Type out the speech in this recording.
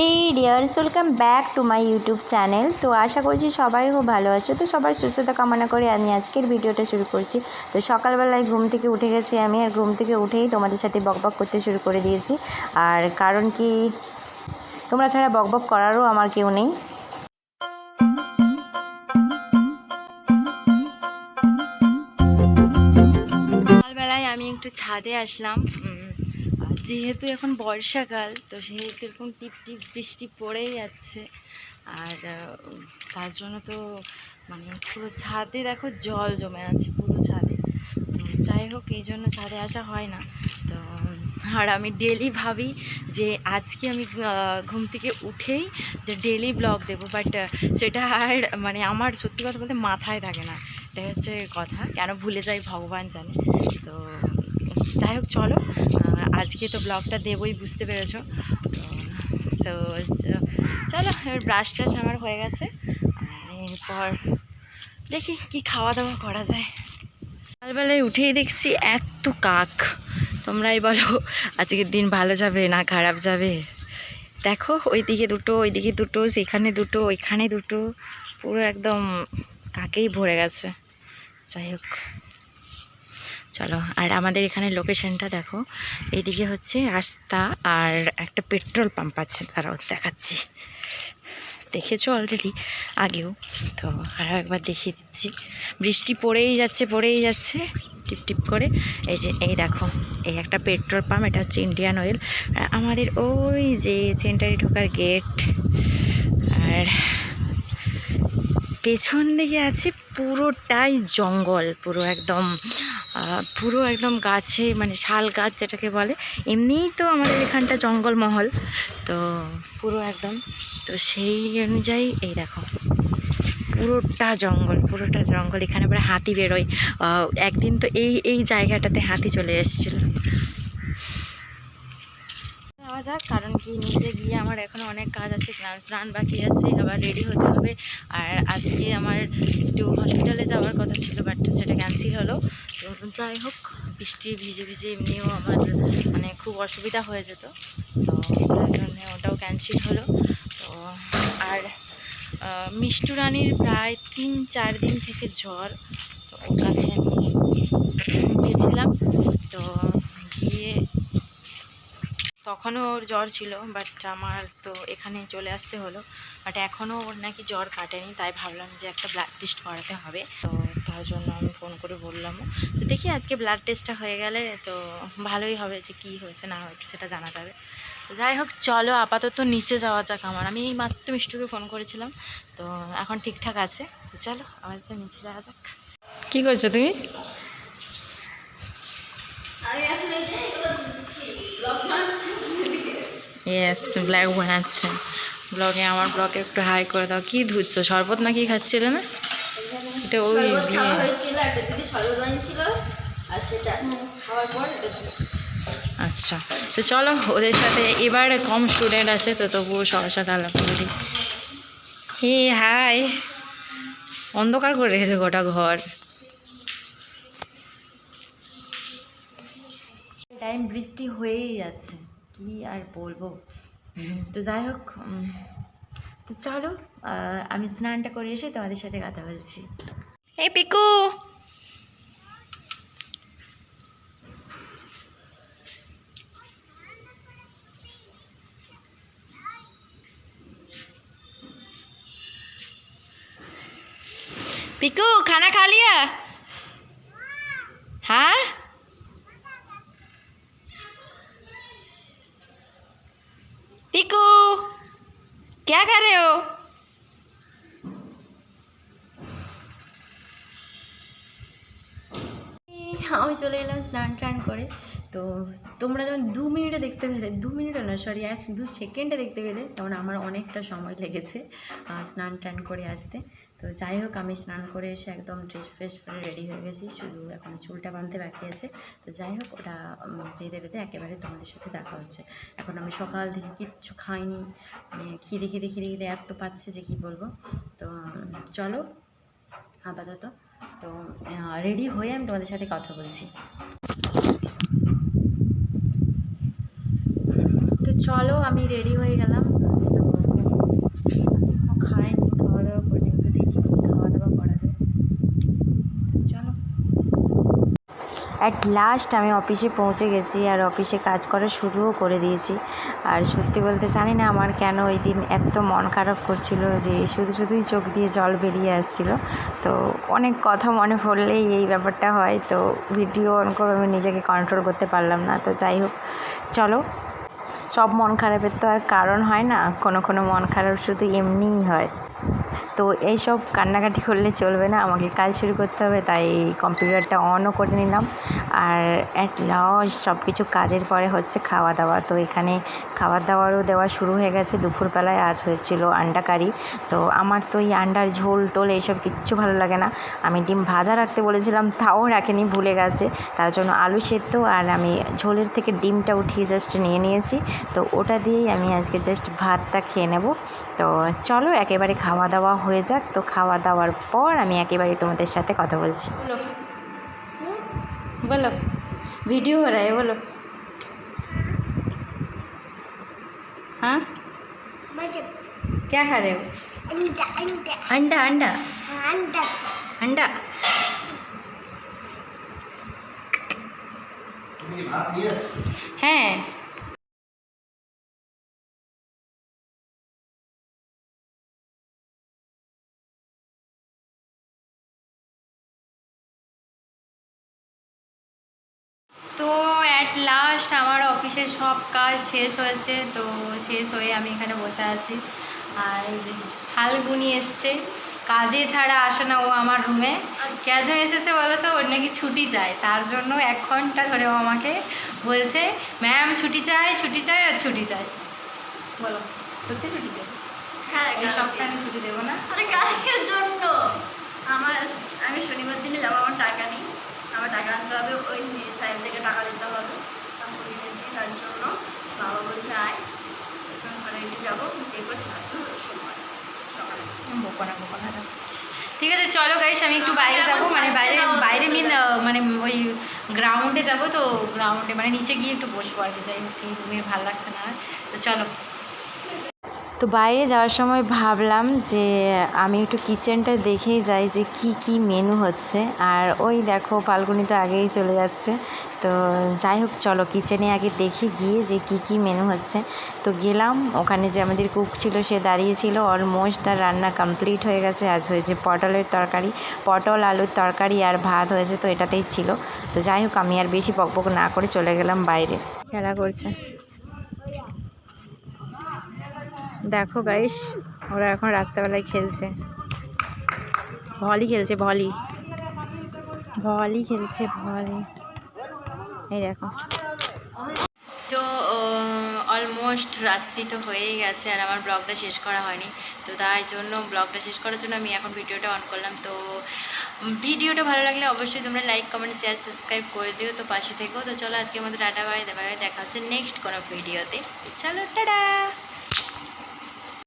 Hey dears welcome back to my YouTube channel তো আশা করছি সবাই খুব ভালো আছো। তো সবার সুস্থতা কামনা করে আমি আজকের ভিডিওটা শুরু করছি। তো সকালবেলায় ঘুম থেকে উঠে গেছি আমি আর ঘুম থেকে উঠেই তোমাদের সাথে বকবক করতে শুরু করে দিয়েছি। আর কারণ কি, তোমরা ছাড়া বকবক করারও আমার কেউ নেই। সকালবেলায় আমি একটু ছাদে আসলাম। যেহেতু এখন বর্ষাকাল, তো সেহেতু এরকম টিপ টিপ বৃষ্টি পড়েই যাচ্ছে। আর তার জন্য তো মানে পুরো ছাদে দেখো জল জমে আছে, পুরো ছাদে। তো যাই হোক, এই জন্য ছাদে আসা হয় না। তো, আর আমি ডেলি ভাবি যে আজকে আমি ঘুম থেকে উঠেই যে ডেলি ব্লগ দেবো, বাট সেটা আর মানে আমার সত্যি কথা বলতে মাথায় থাকে না। এটা হচ্ছে কথা, কেন ভুলে যাই ভগবান জানে। তো যাই হোক, চলো। আজকে তো ব্লগটা দেবই, বুঝতে পেরেছ? তো চলো, এবার ব্রাশ টাশ আমার হয়ে গেছে। আর এরপর দেখি কি খাওয়া দাওয়া করা যায়। সকালবেলায় উঠেই দেখছি এত কাক। তোমরাই বলো, আজকের দিন ভালো যাবে না খারাপ যাবে? দেখো, ওইদিকে দুটো ওইদিকে দুটো, সেখানে দুটো, ওইখানে দুটো। পুরো একদম কাকেই ভরে গেছে। যাই হোক। চলো, আর আমাদের এখানে লোকেশনটা দেখো। এইদিকে হচ্ছে রাস্তা আর একটা পেট্রোল পাম্প আছে। তারাও দেখাচ্ছি। দেখেছ অলরেডি আগেও। তো আরও একবার দেখিয়ে দিচ্ছি। বৃষ্টি পড়েই যাচ্ছে পড়েই যাচ্ছে। টিপ টিপ করে। এই যে, এই দেখো, এই একটা পেট্রোল পাম্প এটা হচ্ছে ইন্ডিয়ান অয়েল আমাদের ওই যে সেন্টারে ঢোকার গেট আর পেছন দিকে আছে পুরোটাই জঙ্গল, পুরো একদম পুরো একদম গাছে মানে শাল গাছ যেটাকে বলে। এমনিই তো আমাদের এখানটা জঙ্গলমহল, তো পুরো একদম। তো সেই অনুযায়ী এই দেখো, পুরোটা জঙ্গল পুরোটা জঙ্গল। এখানে পরে হাতি বেরোয়। একদিন তো এই এই জায়গাটাতে হাতি চলে এসেছিল। যাওয়া যাক, কারণ কি নিচে গিয়ে আমার এখনও অনেক কাজ আছে স্নান বাকি আছে, আবার রেডি হতে হবে। আর আজকে আমার একটু হসপিটালে যাওয়ার কথা ছিল বাট সেটা ক্যান্সেল হলো। তো যাই হোক, বৃষ্টি ভিজে ভিজে এমনিও আমার মানে খুব অসুবিধা হয়ে যেত। তো তার জন্যে ওটাও ক্যান্সেল হলো। তো আর মিষ্টু রানীর প্রায় তিন, চার দিন থেকে জ্বর। তো ওর কাছে আমি গেছিলাম। তো তখনও ওর জ্বর ছিল বাট আমার তো এখানে চলে আসতে হলো। বাট এখনও ওর নাকি জ্বর কাটেনি তাই ভাবলাম যে একটা ব্লাড টেস্ট করাতে হবে। তো তার জন্য আমি ফোন করে বললাম তো দেখি আজকে ব্লাড টেস্টটা হয়ে গেলে তো ভালোই হবে যে কি হয়েছে না হয়েছে সেটা জানা যাবে। তো যাই হোক চলো আপাতত নিচে যাওয়া যাক আমার। আমি এই মাত্র মিষ্টুকে ফোন করেছিলাম তো এখন ঠিকঠাক আছে। তো চলো আপাতত নিচে যাওয়া যাক। কী করছ তুমি? ইয়েস ব্ল্যাক বানাচ্ছে ব্লগে আমার ব্লগে একটু হাই করে দাও। কি ধুচ্ছ? শরবত না কি খাচ্ছিলে না? এটা ওই। আচ্ছা। তো চলো ওদের সাথে এবারে কম স্টুডেন্ট আছে তো তবুও সবার সাথে আলাপ করি হে হাই অন্ধকার করে রেখেছে গোটা ঘর। টাইম বৃষ্টি হয়েই যাচ্ছে। কি আর বলবো উম, তো যাই হোক উম, তো চলো আহ, আমি স্নানটা করে এসে তোমাদের সাথে কথা বলছি এই পিকু पिकू खाना खा लिया हाँ क्या कर रहे हो? আমি চলে এলাম স্নান টান করে। তো তোমরা যেমন দু মিনিটে দেখতে পেলে, দু মিনিটও না সরি এক, দু সেকেন্ডে দেখতে পেলে তেমন আমার অনেকটা সময় লেগেছে স্নান টান করে আসতে। তো যাই হোক, আমি স্নান করে এসে একদম ড্রেস ফ্রেশ করে রেডি হয়ে গেছি, শুধু এখন চুলটা বাঁধতে বাকি আছে। তো যাই হোক, ওটা বেঁধে বেঁধে একেবারে তোমাদের সাথে দেখা হচ্ছে। এখন আমি সকাল থেকে কিচ্ছু খাইনি মানে খিদে খিদে খিদে খিদে এত পাচ্ছে যে কি বলব? তো চলো, আপাতত। তো রেডি হয়ে আমি তোমাদের সাথে কথা বলছি। তো চলো, আমি রেডি হয়ে গেলাম। তো, খাই অ্যাট লাস্ট আমি অফিসে পৌঁছে গেছি আর অফিসে কাজ করা শুরুও করে দিয়েছি। আর সত্যি বলতে জানি না আমার কেন ওই দিন এত মন খারাপ করছিল যে শুধু শুধুই চোখ দিয়ে জল বেরিয়ে আসছিল। তো অনেক কথা মনে পড়লেই এই ব্যাপারটা হয়। তো ভিডিও অন করে আমি নিজেকে কন্ট্রোল করতে পারলাম না। তো যাই হোক, চলো। সব মন খারাপের তো আর কারণ হয় না। কোনো কোনো মন খারাপ শুধু এমনিই হয়। তো এইসব কান্নাকাটি করলে চলবে না, আমাকে কাজ শুরু করতে হবে, তাই কম্পিউটারটা অনও করে নিলাম। আর অ্যাট লাস্ট সব কিছু কাজের পরে হচ্ছে খাওয়া দাওয়া তো এখানে খাবার দাওয়ারও দেওয়া শুরু হয়ে গেছে, দুপুরবেলায় আজ হয়েছিল আন্ডা কারি। তো আমার তো এই আন্ডার ঝোল টোল এইসব কিচ্ছু ভালো লাগে না। আমি ডিম ভাজা রাখতে বলেছিলাম, তাও রাখেনি, ভুলে গেছে। তার জন্য আলু সেদ্ধ আর আমি ঝোলের থেকে ডিমটা উঠিয়ে জাস্ট নিয়ে নিয়েছি। তো ওটা দিয়েই আমি আজকে জাস্ট ভাতটা খেয়ে নেব। তো চলো একেবারে খাওয়া দাওয়া হয়ে যাক তো খাওয়া দাওয়ার পর আমি একেবারে তোমাদের সাথে কথা বলছি বলো ভিডিও हो रहा है बोलो हाँ क्या खा रहे हो अंडा अंडा अंडा হ্যাঁ অ্যাট লাস্ট আমার অফিসের সব কাজ শেষ হয়েছে তো শেষ হয়ে আমি এখানে বসে আছি। আর এই যে ফাল্গুনি এসছে কাজে ছাড়া আসে না ও আমার রুমে কেন এসেছে বলো তো? ওর নাকি ছুটি চাই তার জন্য এক ঘণ্টা ধরে ও আমাকে বলছে ম্যাম ছুটি চাই ছুটি চাই আর ছুটি চাই। বলো সত্যি ছুটি চাই? হ্যাঁ এই সপ্তাহে আমি ছুটি দেবো না? আরে কালকের জন্য? আমার আমি শনিবার দিনে যাব আমার টাকা নেই। আমার টাকা আনতে হবে ওই সাইড থেকে টাকা দিতে হবে। আমি এনেছি তার জন্য বাবা বলছে আয় ঘরে একটু যাব আসব সকালে। না ঠিক আছে চলো গাইস আমি একটু বাইরে যাব মানে বাইরে বাইরে মিন মানে ওই গ্রাউন্ডে যাব তো গ্রাউন্ডে মানে নিচে গিয়ে একটু বসবো আর কি যাই রুমে ভালো লাগছে না আর। তো চলো। তো বাইরে যাওয়ার সময় ভাবলাম যে আমি একটু কিচেনটা দেখেই যাই যে কি কি মেনু হচ্ছে। আর ওই দেখো, ফাল্গুনি তো আগেই চলে যাচ্ছে। তো যাই হোক, চলো কিচেনে আগে দেখে গিয়ে যে কি কি মেনু হচ্ছে। তো গেলাম, ওখানে যে আমাদের কুক ছিল, সে দাঁড়িয়েছিল। অলমোস্ট তার রান্না কমপ্লিট হয়ে গেছে। আজ হয়েছে পটলের তরকারি, পটল, আলুর তরকারি আর ভাত হয়েছে, তো এটাতেই ছিল। তো যাই হোক, আমি আর বেশি বকবক না করে চলে গেলাম বাইরে। খেলা করছে। দেখো গাইস ওরা এখন রাত্রেবেলায় খেলছে। ভলি খেলছে, ভলি। ভলি খেলছে, ভলি। এই দেখো। তো অলমোস্ট রাত্রি তো হয়েই গেছে আর আমার ব্লগটা শেষ করা হয়নি। তো তাই জন্য ব্লগটা শেষ করার জন্য আমি এখন ভিডিওটা অন করলাম। তো ভিডিওটা ভালো লাগলে অবশ্যই তোমরা লাইক কমেন্ট শেয়ার সাবস্ক্রাইব করে দিও। তো পাশে থেকেও তো চলো আজকের মতো টাটা বাই দেখা হচ্ছে নেক্সট কোনো ভিডিওতে চলো, টাটা!